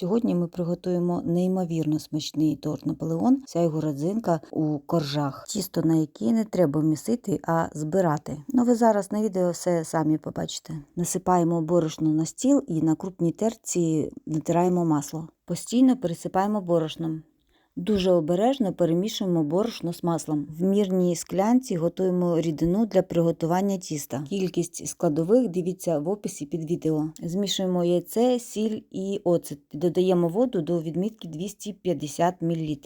Сьогодні ми приготуємо неймовірно смачний торт Наполеон, вся його родзинка у коржах, тісто на який не треба місити, а збирати. Ну ви зараз на відео все самі побачите. Насипаємо борошно на стіл і на крупній терці натираємо масло. Постійно пересипаємо борошном. Дуже обережно перемішуємо борошно з маслом. В мірній склянці готуємо рідину для приготування тіста. Кількість складових дивіться в описі під відео. Змішуємо яйце, сіль і оцет. Додаємо воду до відмітки 250 мл.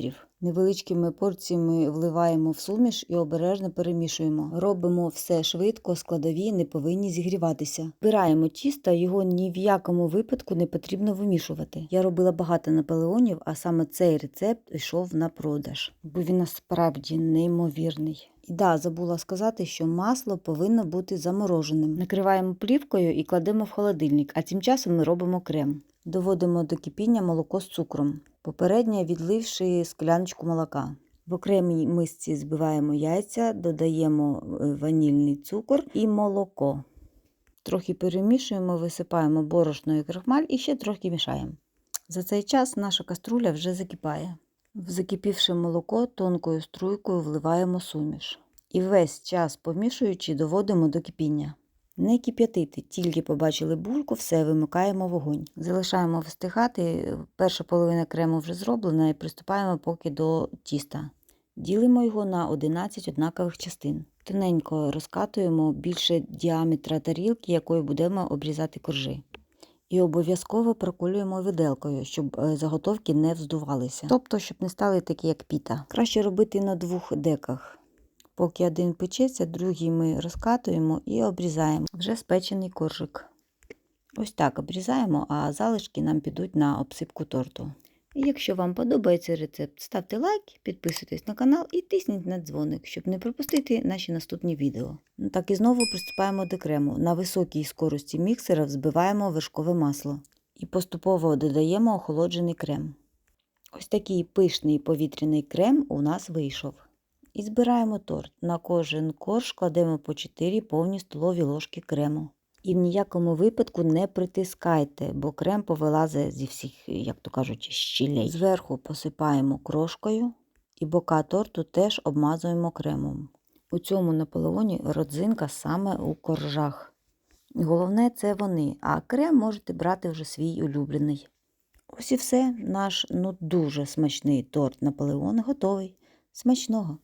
Невеличкими порціями вливаємо в суміш і обережно перемішуємо. Робимо все швидко, складові не повинні зігріватися. Вбираємо тісто, його ні в якому випадку не потрібно вимішувати. Я робила багато наполеонів, а саме цей рецепт йшов на продаж, бо він насправді неймовірний. І да, забула сказати, що масло повинно бути замороженим. Накриваємо плівкою і кладемо в холодильник, а тим часом ми робимо крем. Доводимо до кипіння молоко з цукром, попередньо відливши скляночку молока. В окремій мисці збиваємо яйця, додаємо е, ванільний цукор і молоко. Трохи перемішуємо, висипаємо борошно і крахмаль і ще трохи мішаємо. За цей час наша каструля вже закипає. В закипівше молоко тонкою струйкою вливаємо суміш. І весь час помішуючи, доводимо до кипіння. Не кип'ятити, тільки побачили бульку, все вимикаємо вогонь. Залишаємо встигати. Перша половина крему вже зроблена і приступаємо поки до тіста. Ділимо його на 11 однакових частин. Тоненько розкатуємо більше діаметра тарілки, якою будемо обрізати коржі. І обов'язково проколюємо виделкою, щоб е, заготовки не вздувалися. Тобто, щоб не стали такі, як піта. Краще робити на двох деках. Поки один печеться, другий ми розкатуємо і обрізаємо. Вже спечений коржик. Ось так обрізаємо, а залишки нам підуть на обсипку торту. Якщо вам подобається рецепт, ставте лайк, підписуйтесь на канал і тисніть на дзвоник, щоб не пропустити наші наступні відео. Так і знову приступаємо до крему. На високій скорості міксера взбиваємо вершкове масло і поступово додаємо охолоджений крем. Ось такий пишний повітряний крем у нас вийшов. І збираємо торт. На кожен корж кладемо по 4 повні столові ложки крему. І в ніякому випадку не притискайте, бо крем повилазить зі всіх, як то кажуть, щілей. Зверху посипаємо крошкою і бока торту теж обмазуємо кремом. У цьому наполеоні родзинка саме у коржах. Головне це вони, а крем можете брати вже свій улюблений. Ось і все. Наш ну дуже смачний торт Наполеон готовий. Смачного!